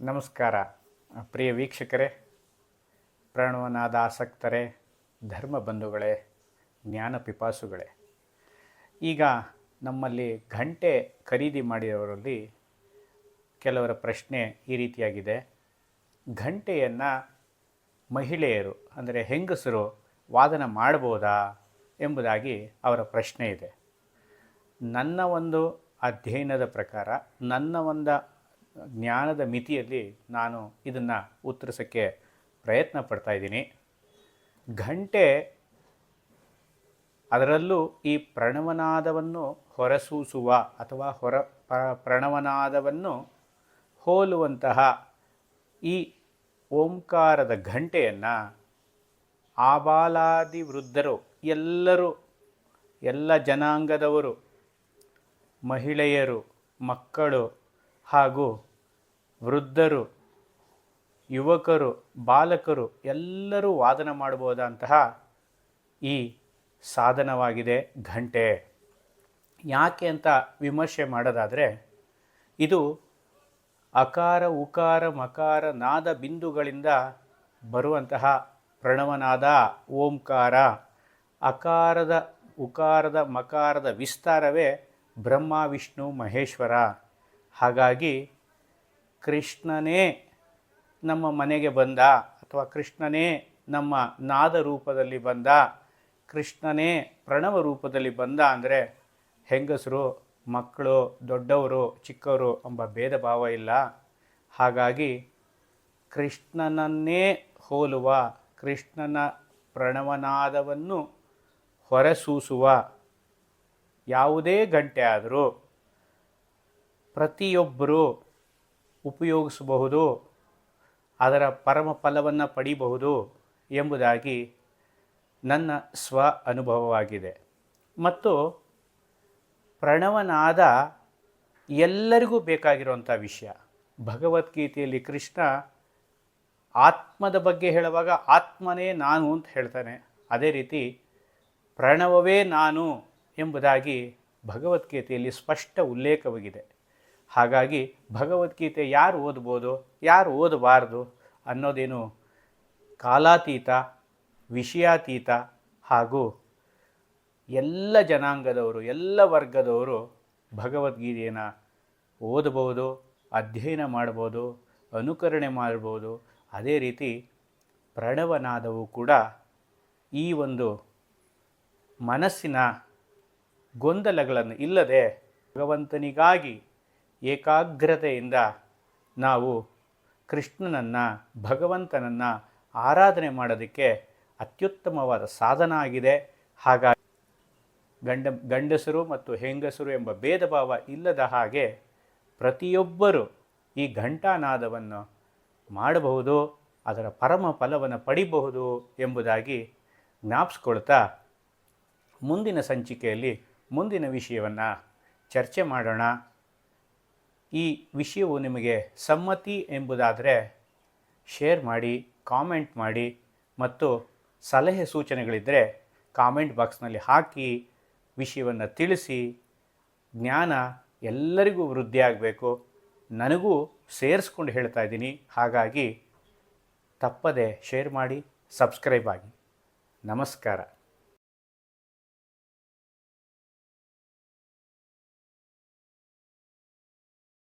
ನಮಸ್ಕಾರ. ಪ್ರಿಯ ವೀಕ್ಷಕರೇ ಪ್ರಾಣವನಾದ ಆಸಕ್ತರೇ ಧರ್ಮ ಬಂಧುಗಳೇ, ಜ್ಞಾನ ಪಿಪಾಸುಗಳೇ. ಈಗ ನಮ್ಮಲ್ಲಿ ಘಂಟೆ ಖರೀದಿ ಮಾಡಿದವರಲ್ಲಿ ಕೆಲವರ ಪ್ರಶ್ನೆ ಈ ರೀತಿಯಾಗಿದೆ. ಘಂಟೆಯನ್ನು ಮಹಿಳೆಯರು, ಅಂದರೆ ಹೆಂಗಸರು ವಾದನ ಮಾಡ್ಬೋದಾ ಎಂಬುದಾಗಿ ಅವರ ಪ್ರಶ್ನೆ ಇದೆ. ನನ್ನ ಒಂದು ಅಧ್ಯಯನದ ಪ್ರಕಾರ, ನನ್ನ ಒಂದು ಜ್ಞಾನದ ಮಿತಿಯಲ್ಲಿ ನಾನು ಇದನ್ನು ಉತ್ತರಿಸೋಕ್ಕೆ ಪ್ರಯತ್ನ ಪಡ್ತಾ ಇದ್ದೀನಿ. ಘಂಟೆ ಅದರಲ್ಲೂ ಈ ಪ್ರಣವನಾದವನ್ನು ಹೊರಸೂಸುವ ಅಥವಾ ಹೊರ ಪ್ರಣವನಾದವನ್ನು ಹೋಲುವಂತಹ ಈ ಓಂಕಾರದ ಘಂಟೆಯನ್ನು ಆಬಾಲಾದಿ ವೃದ್ಧರು ಎಲ್ಲರೂ, ಎಲ್ಲ ಜನಾಂಗದವರು, ಮಹಿಳೆಯರು, ಮಕ್ಕಳು ಹಾಗೂ ವೃದ್ಧರು, ಯುವಕರು, ಬಾಲಕರು ಎಲ್ಲರೂ ವಾದನ ಮಾಡಬಹುದಂತಹ ಈ ಸಾಧನವಾಗಿದೆ ಘಂಟೆ. ಯಾಕೆ ಅಂತ ವಿಮರ್ಶೆ ಮಾಡೋದಾದರೆ, ಇದು ಅಕಾರ, ಉಕಾರ, ಮಕಾರ, ನಾದ ಬಿಂದುಗಳಿಂದ ಬರುವಂತಹ ಪ್ರಣವನಾದ ಓಂಕಾರ. ಅಕಾರದ, ಉಕಾರದ, ಮಕಾರದ ವಿಸ್ತಾರವೇ ಬ್ರಹ್ಮ, ವಿಷ್ಣು, ಮಹೇಶ್ವರ. ಹಾಗಾಗಿ ಕೃಷ್ಣನೇ ನಮ್ಮ ಮನೆಗೆ ಬಂದ ಅಥವಾ ಕೃಷ್ಣನೇ ನಮ್ಮ ನಾದ ರೂಪದಲ್ಲಿ ಬಂದ, ಕೃಷ್ಣನೇ ಪ್ರಣವ ರೂಪದಲ್ಲಿ ಬಂದ ಅಂದರೆ ಹೆಂಗಸರು, ಮಕ್ಕಳು, ದೊಡ್ಡವರು, ಚಿಕ್ಕವರು ಎಂಬ ಭೇದ ಭಾವ ಇಲ್ಲ. ಹಾಗಾಗಿ ಕೃಷ್ಣನನ್ನೇ ಹೋಲುವ, ಕೃಷ್ಣನ ಪ್ರಣವನಾದವನ್ನು ಹೊರಸೂಸುವ ಯಾವುದೇ ಗಂಟೆ ಆದರೂ ಪ್ರತಿಯೊಬ್ಬರೂ ಉಪಯೋಗಿಸಬಹುದು, ಅದರ ಪರಮ ಫಲವನ್ನು ಪಡಿಬಹುದು ಎಂಬುದಾಗಿ ನನ್ನ ಸ್ವ ಅನುಭವವಾಗಿದೆ. ಮತ್ತು ಪ್ರಣವನಾದ ಎಲ್ಲರಿಗೂ ಬೇಕಾಗಿರುವಂಥ ವಿಷಯ. ಭಗವದ್ಗೀತೆಯಲ್ಲಿ ಕೃಷ್ಣ ಆತ್ಮದ ಬಗ್ಗೆ ಹೇಳುವಾಗ ಆತ್ಮನೇ ನಾನು ಅಂತ ಹೇಳ್ತಾನೆ. ಅದೇ ರೀತಿ ಪ್ರಣವವೇ ನಾನು ಎಂಬುದಾಗಿ ಭಗವದ್ಗೀತೆಯಲ್ಲಿ ಸ್ಪಷ್ಟ ಉಲ್ಲೇಖವಾಗಿದೆ. ಹಾಗಾಗಿ ಭಗವದ್ಗೀತೆ ಯಾರು ಓದ್ಬೋದು, ಯಾರು ಓದಬಾರ್ದು ಅನ್ನೋದೇನು ಕಾಲಾತೀತ, ವಿಷಯಾತೀತ ಹಾಗೂ ಎಲ್ಲ ಜನಾಂಗದವರು, ಎಲ್ಲ ವರ್ಗದವರು ಭಗವದ್ಗೀತೆಯನ್ನು ಓದಬಹುದು, ಅಧ್ಯಯನ ಮಾಡ್ಬೋದು ಅನುಕರಣೆ ಮಾಡ್ಬೋದು ಅದೇ ರೀತಿ ಪ್ರಣವನಾದವು ಕೂಡ ಈ ಒಂದು ಮನಸ್ಸಿನ ಗೊಂದಲಗಳನ್ನು ಇಲ್ಲದೆ ಭಗವಂತನಿಗಾಗಿ ಏಕಾಗ್ರತೆಯಿಂದ ನಾವು ಕೃಷ್ಣನನ್ನು, ಭಗವಂತನನ್ನು ಆರಾಧನೆ ಮಾಡೋದಕ್ಕೆ ಅತ್ಯುತ್ತಮವಾದ ಸಾಧನ ಆಗಿದೆ. ಹಾಗಾಗಿ ಗಂಡ, ಗಂಡಸರು ಮತ್ತು ಹೆಂಗಸರು ಎಂಬ ಭೇದ ಭಾವ ಇಲ್ಲದ ಹಾಗೆ ಪ್ರತಿಯೊಬ್ಬರು ಈ ಘಂಟಾನಾದವನ್ನು ಮಾಡಬಹುದು, ಅದರ ಪರಮ ಫಲವನ್ನು ಪಡಿಬಹುದು ಎಂಬುದಾಗಿ ಜ್ಞಾಪಿಸ್ಕೊಳ್ತಾ ಮುಂದಿನ ಸಂಚಿಕೆಯಲ್ಲಿ ಮುಂದಿನ ವಿಷಯವನ್ನು ಚರ್ಚೆ ಮಾಡೋಣ. ಈ ವಿಷಯವು ನಿಮಗೆ ಸಮ್ಮತಿ ಎಂಬುದಾದರೆ ಶೇರ್ ಮಾಡಿ, ಕಾಮೆಂಟ್ ಮಾಡಿ ಮತ್ತು ಸಲಹೆ ಸೂಚನೆಗಳಿದ್ದರೆ ಕಾಮೆಂಟ್ ಬಾಕ್ಸ್ನಲ್ಲಿ ಹಾಕಿ ವಿಷಯವನ್ನು ತಿಳಿಸಿ, ಜ್ಞಾನ ಎಲ್ಲರಿಗೂ ವೃದ್ಧಿಯಾಗಬೇಕು ನನಗೂ ಸೇರಿಸ್ಕೊಂಡು ಹೇಳ್ತಾ ಇದ್ದೀನಿ. ಹಾಗಾಗಿ ತಪ್ಪದೆ ಶೇರ್ ಮಾಡಿ, ಸಬ್ಸ್ಕ್ರೈಬ್ ಆಗಿ. ನಮಸ್ಕಾರ.